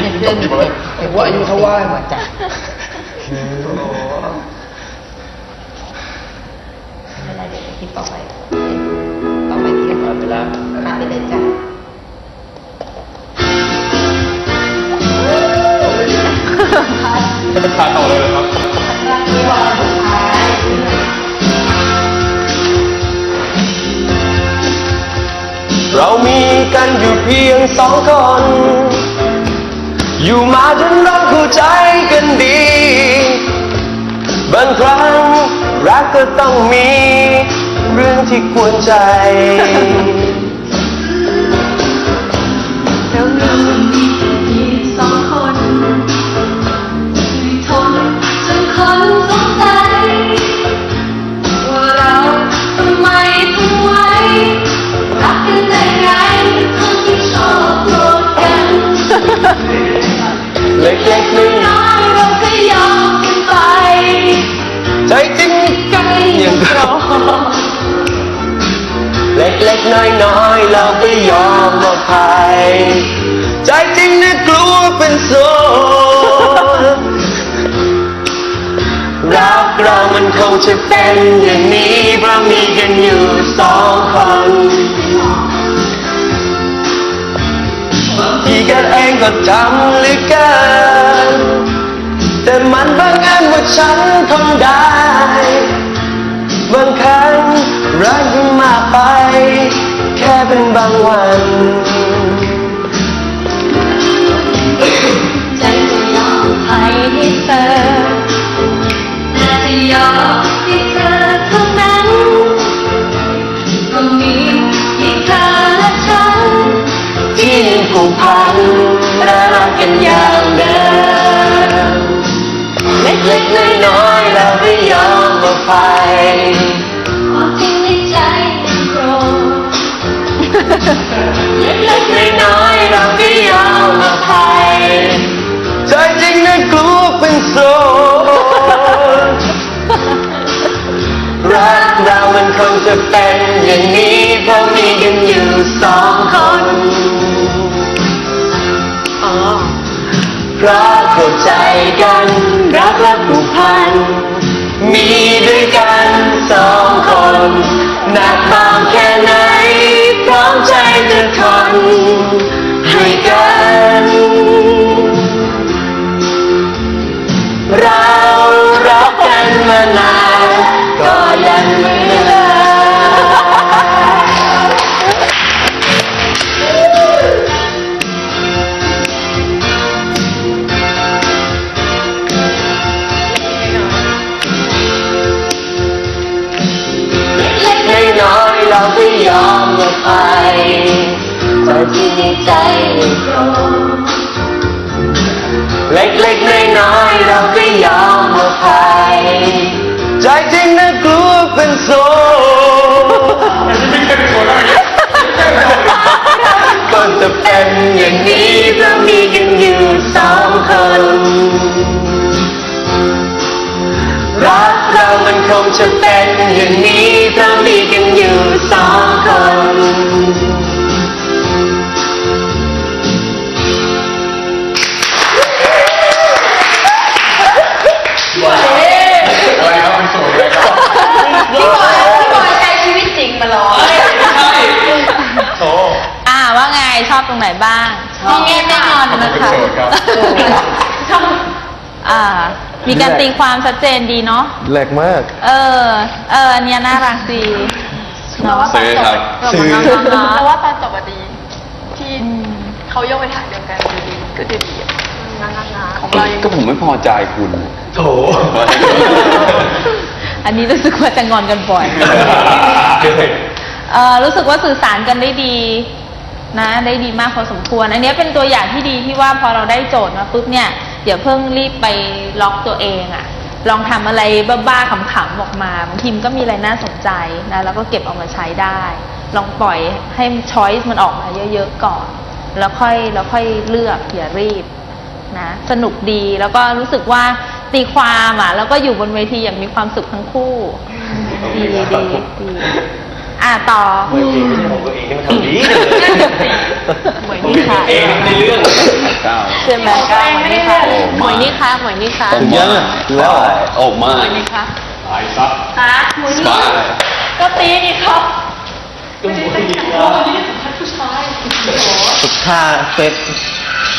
เป็นถือว่าอายุเท่าว่าหัวใจไม่เป็นไรเดี๋ยวคิดต่อไปต่อไปที่กันผ่านไปแล้วผ่านไปเลยจ้ะทานต่อเลยครับเรามีกันอยู่เพียงสองคน ครั้ง รักก็ต้องมี เรื่องที่กวนใจ เล็กๆน้อยๆ เราก็ยอมอภัย ใจจริงนะกลัวเป็นโซรักเรามันคงจะเป็นอย่างนี้เพราะมีกันอยู่สองคนที่กันเองก็ทำหลือกินแต่มันบังเอิญว่าฉันทนได้บางครั้ง แต่จะยอมให้เธอเท่านั้นก็มีเพียงเธอและฉันที่ยังผูกพันและรักกันอย่างเดิมเล็กๆน้อยๆเราไม่ยอมอภัยคว จะเป็นอย่างนี้เพราะมีกันอยู่สองคนเพราะเข้าใจกัน รักและผูกพัน มีด้วยกันสองคนหนักเบาแค่ไหนพร้อมใจจะทนให้กัน น้อยๆเราไม่ยอมอภัยๆความจริงในใจยังโกรธเล็กๆน้อยๆเราก็ยอมอภัยใจจริงนะกลัวเป็นโซไม่ใช่เป็นคนอะไรเนี่ยก็จะเป็นอย่าง อย่างนี้เพราะมีกันอยู่สองคนอะไรครับเป็นโสดเลยครับพี่บอยพี่บอยใช้ชีวิตจริงมาร้องโถอ่าว่าไงชอบตรงไหนบ้างพี่เอแน่นอนนะเป็นคะโสดครับอ่า มีการตีความชัดเจนดีเนาะ แหลกมาก เออ เอออันเนี้ยน่ารักดีเนาะซื้อครับ ซื้อ เพราะว่าตอนจบอะดี ที่เขาโยกไปทางเดียวกันดีก็ดีดีอะของเรายังก็ผมไม่พอใจคุณโถอันนี้รู้สึกว่าจะงอนกันบ่อย เออรู้สึกว่าสื่อสารกันได้ดีนะ ได้ดีมากพอสมควร อันเนี้ยเป็นตัวอย่างที่ดีที่ว่าพอเราได้โจทย์มาปุ๊บเนี่ย อย่าเพิ่งรีบไปล็อกตัวเองอะลองทำอะไรบ้าๆขำๆออกมาบางทีมนก็มีอะไรน่าสนใจนะแล้วก็เก็บเอามาใช้ได้ ลองปล่อยให้ช้อยส์มันออกมาเยอะๆก่อน แล้วค่อยแล้วค่อยเลือกอย่ารีบนะสนุกดีแล้วก็รู้สึกว่าตีความอะแล้วก็อยู่บนเวทีอย่างมีความสุขทั้งคู่ ดีดีดีอะต่อเมื่อกี้ไม่ใช่ผมตัวเองที่มันทำดีเลยเหมือนที่ถ่ายเองในเรื่อง เก้าใช่ไหมหมวยนี่ค่ะหมวยนี่ค่ะหมวยนี่ค่ะถึงยังอะถึงแล้วอะโอ้มาหมวยนี่ค่ะหายซับฮะหมวยสนี่บายก็ตีนี่ครับสุดท่าเฟส